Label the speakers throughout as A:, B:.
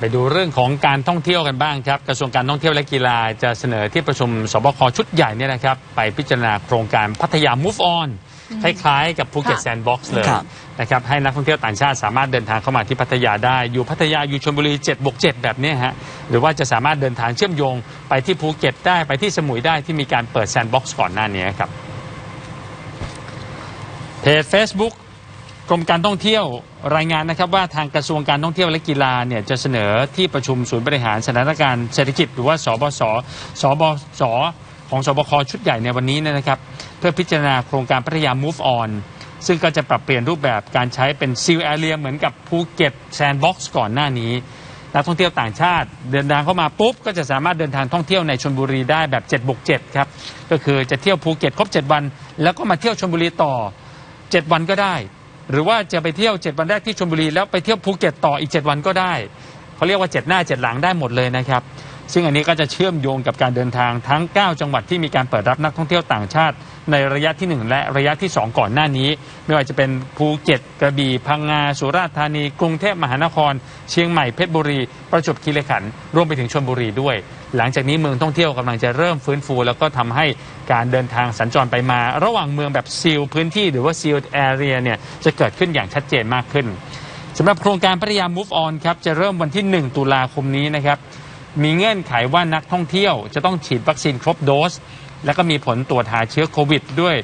A: ไปดูเรื่องของการท่องเที่ยวกันบ้างครับ กระทรวงการท่องเที่ยวและกีฬาจะเสนอที่ประชุมสบคชุดใหญ่เนี่ยนะครับ ไปพิจารณาโครงการพัทยา Move On คล้ายๆกับภูเก็ต
B: ค่ะ
A: แซนด์บ็อกซ์เลย
C: ครับ
A: นะครับให้นักท่องเที่ยวต่างชาติสามารถเดินทางเข้ามาที่พัทยาได้ อยู่พัทยาอยู่ชลบุรี7บวก7แบบเนี้ยฮะหรือว่าจะสามารถเดินทางเชื่อมโยงไปที่ภูเก็ตได้ไปที่สมุยได้ที่มีการเปิดแซนด์บ็อกซ์ก่อนหน้านี้ครับเพจ Facebook กรมการท่องเที่ยวรายงานนะครับว่าทางกระทรวงการท่องเที่ยวและกีฬาเนี่ยจะเสนอที่ประชุมศูนย์บริหารสถานการณ์เศรษฐกิจหรือว่าสบสสบสของสบคชุดใหญ่ในวันนี้นะครับ เพื่อพิจารณาโครงการพัทยา Move On ซึ่งก็จะปรับเปลี่ยนรูปแบบการใช้เป็นซิลแอเรียเหมือนกับภูเก็ตแซนด์บ็อกซ์ก่อนหน้านี้นักท่องเที่ยวต่างชาติเดินทางเข้ามาปุ๊บ ก็จะสามารถเดินทางท่องเที่ยวในชลบุรีได้แบบ7บวก7ครับก็คือจะเที่ยวภูเก็ตครบ 7 วัน แล้วก็มาเที่ยวชลบุรีต่อ 7 วันก็ได้ หรือว่าจะไปเที่ยว 7 วันแรกที่ชลบุรีแล้วไปเที่ยวภูเก็ตต่ออีก 7 วันก็ได้เขาเรียกว่า 7 หน้า 7 หลังได้หมดเลยนะครับ ซึ่งอันนี้ก็จะเชื่อมโยงกับการเดินทางทั้ง 9 จังหวัดที่มีการเปิดรับนักท่องเที่ยวต่างชาติ ในระยะทีหนึ่1 และระยะที่ 2 ก่อนหน้านี้ ไม่ว่าจะเป็นภูเก็ตกระบี่พังงา สุราษฎร์ธานี กรุงเทพมหานคร เชียงใหม่เพชรบุรี ประจวบคีรีขันธ์รวมไปถึงชลบุรีด้วย หลังจากนี้เมืองท่องเที่ยวกำลังจะเริ่มฟื้นฟู แล้วก็ทำให้การเดินทางสัญจรไปมา ระหว่างเมืองแบบซีลพื้นที่ หรือว่าซีลแอเรียเนี่ยจะเกิดขึ้นอย่างชัดเจนมากขึ้นสำหรับโครงการพัทยา Move On ครับจะเริ่มวันที่ 1 ตุลาคมนี้นะครับ มีเงื่อนไขว่านักท่องเที่ยวจะต้องฉีดวัคซีนครบโดส แล้วก็มีผลตรวจหาเชื้อโควิด ด้วย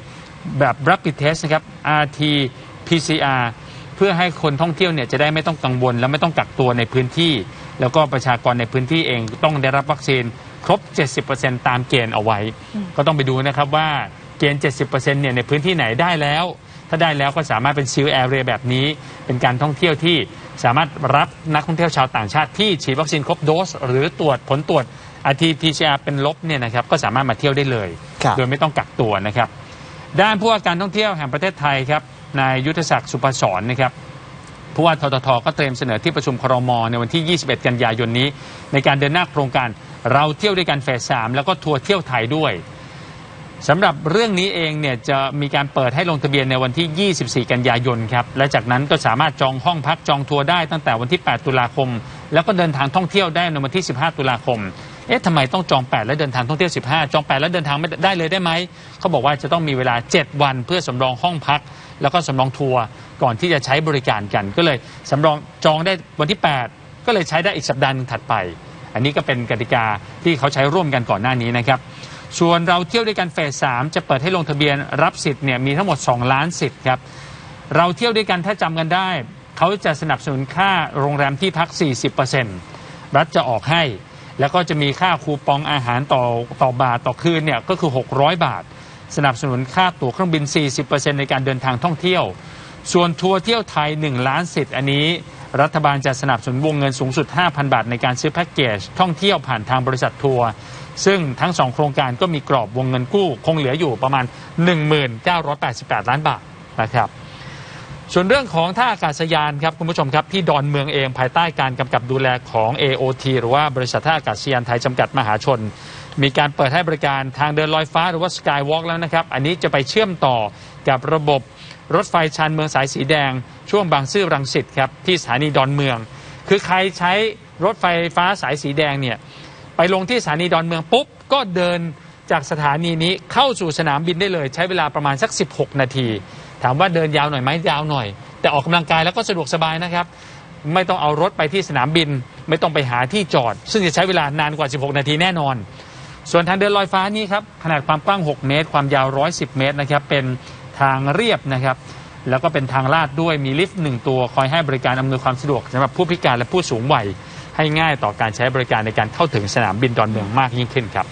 A: แบบ rapid test นะครับ RT PCR เพื่อให้คนท่องเที่ยวเนี่ยจะได้ไม่ต้องกังวล และไม่ต้องกักตัวในพื้นที่ แล้วก็ประชากรในพื้นที่เองต้องได้รับวัคซีนครบ 70%ตามเกณฑ์เอาไว้ ก็ต้องไปดูนะครับว่าเกณฑ์ 70%เนี่ยในพื้นที่ไหนได้แล้ว ถ้าได้แล้วก็สามารถเป็นซิลแอเรียแบบนี้ เป็นการท่องเที่ยวที่สามารถรับนักท่องเที่ยวชาวต่างชาติที่ฉีดวัคซีนครบโดส หรือตรวจผลตรวจ RT-PCR เป็นลบเนี่ยนะครับก็สามารถมาเที่ยวได้เลย
C: ครับ
A: โดยไม่ต้องกักตัวนะครับ ด้านผู้ว่าการท่องเที่ยวแห่งประเทศไทยครับนายยุทธศักดิ์สุภศรนะครับผู้ว่าทททก็เตรียมเสนอที่ประชุมครมในวันที่ 21 กันยายนนี้ ในการเดินหน้าโครงการเราเที่ยวด้วยกันเฟสสามแล้วก็ทัวร์เที่ยวไทยด้วย สำหรับเรื่องนี้เองเนี่ยจะมีการเปิดให้ลงทะเบียนในวันที่ 24 กันยายนครับ และจากนั้นก็สามารถจองห้องพักจองทัวร์ได้ตั้งแต่วันที่ 8 ตุลาคม แล้วก็เดินทางท่องเที่ยวได้ในวันที่ 15 ตุลาคม เอ๊ะทำไมต้องจอง 8 แล้วเดินทางท่องเที่ยว 15 จอง 8 แล้วเดินทางไม่ได้เลยได้ไหม เขาบอกว่าจะต้องมีเวลา 7 วันเพื่อสำรองห้องพัก แล้วก็สำรองทัวร์ก่อนที่จะใช้บริการกัน ก็เลยสำรองจองได้วันที่ 8 ก็เลยใช้ได้อีกสัปดาห์นึงถัดไป อันนี้ก็เป็นกติกาที่เขาใช้ร่วมกันก่อนหน้านี้นะครับ ส่วนเราเที่ยวด้วยกันเฟส3จะเปิดให้ลงทะเบียนรับสิทธิ์เนี่ยมีทั้งหมด 2 ล้านสิทธิ์ครับเราเที่ยวด้วยกันถ้าจำกันได้ เขาจะสนับสนุนค่าโรงแรมที่พัก 40%รัฐจะออกให้ แล้วก็จะมีค่าคูปองอาหารต่อต่อบาทต่อคืนเนี่ยก็คือ 600 บาท สนับสนุนค่าตั๋วเครื่องบิน 40%ในการเดินทางท่องเที่ยว ส่วนทัวร์เที่ยวไทย 1 ล้านสิทธิ์อันนี้ รัฐบาลจะสนับสนุนวงเงินสูงสุด 5,000 บาทในการซื้อแพ็กเกจท่องเที่ยวผ่านทางบริษัททัวร์ซึ่งทั้งสองโครงการก็มีกรอบวงเงินกู้ คงเหลืออยู่ประมาณ 1988 ล้านบาทนะครับส่วนเรื่องของท่าอากาศยานครับคุณผู้ชมครับที่ดอนเมืองเองภายใต้การกำกับดูแลของ AOT หรือว่าบริษัทท่าอากาศยานไทยจำกัดมหาชน มีการเปิดให้บริการทางเดินลอยฟ้าหรือว่า Skywalk แล้วนะครับ อันนี้จะไปเชื่อมต่อกับระบบ รถไฟชานเมืองสายสีแดง ช่วงบางซื่อรังสิตครับที่สถานีดอนเมือง คือใครใช้รถไฟฟ้าสายสีแดงเนี่ยไปลงที่สถานีดอนเมืองปุ๊บก็เดินจากสถานีนี้เข้าสู่สนามบินได้เลย ใช้เวลาประมาณสัก 16 นาที ถามว่าเดินยาวหน่อยไหมยาวหน่อย แต่ออกกำลังกายแล้วก็สะดวกสบายนะครับ ไม่ต้องเอารถไปที่สนามบิน ไม่ต้องไปหาที่จอด ซึ่งจะใช้เวลานานกว่า 16 นาทีแน่นอน ส่วนทางเดินลอยฟ้านี้ครับขนาดความกว้าง 6 เมตร ความยาว 110 เมตรนะครับเป็น ทางเรียบนะครับ แล้วก็เป็นทางลาดด้วยมีลิฟต์หนึ่งตัวคอยให้บริการอำนวยความสะดวกสำหรับผู้พิการและผู้สูงวัยให้ง่ายต่อการใช้บริการในการเข้าถึงสนามบินดอนเมืองมากยิ่งขึ้นครับ